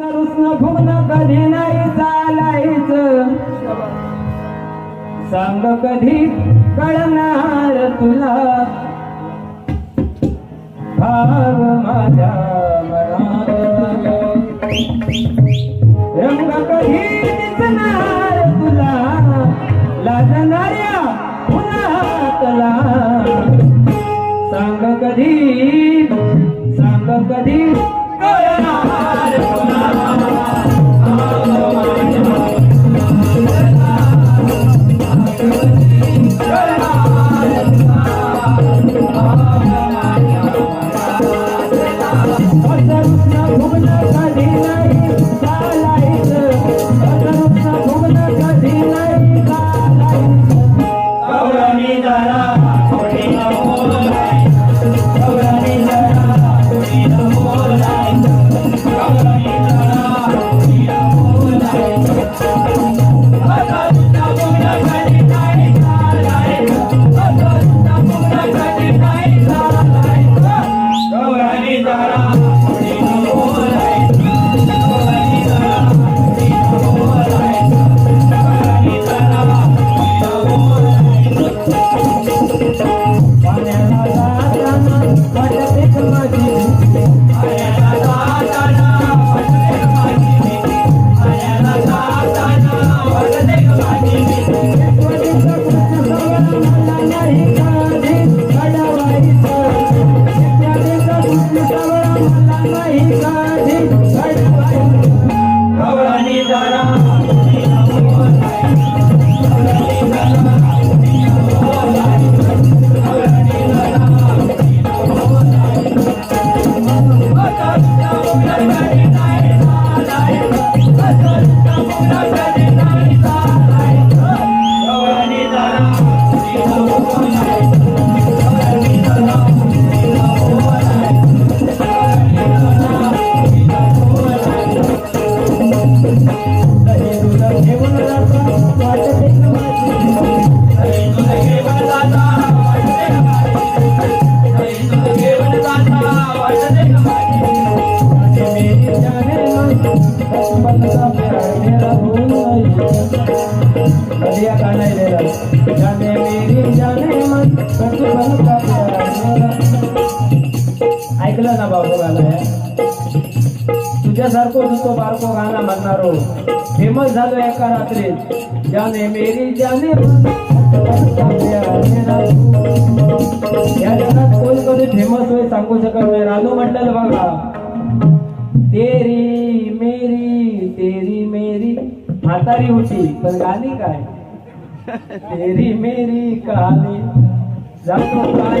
रुसणं फुगणं कधी नाही चालायचं. सांग कधी कळणार तुला? भाव माझ्या जाने मेरी जाने मन बचपन का प्यार मेरा ऐकलं ना बाबू गाणं तुझ्यासारखो तुझ्यासारखं नुसतं बारको गाणं म्हणणारो फेमस झालो एका रात्रीत जाने मेरी जाने या जगात कोण कधी फेमस होईल सांगू शकत नाही. रानू म्हटलं बघा. तेरी मेरी तेरी मेरी. म्हातारी होती पण गाणी काय? तेरी मेरी कहाणी. जातो काय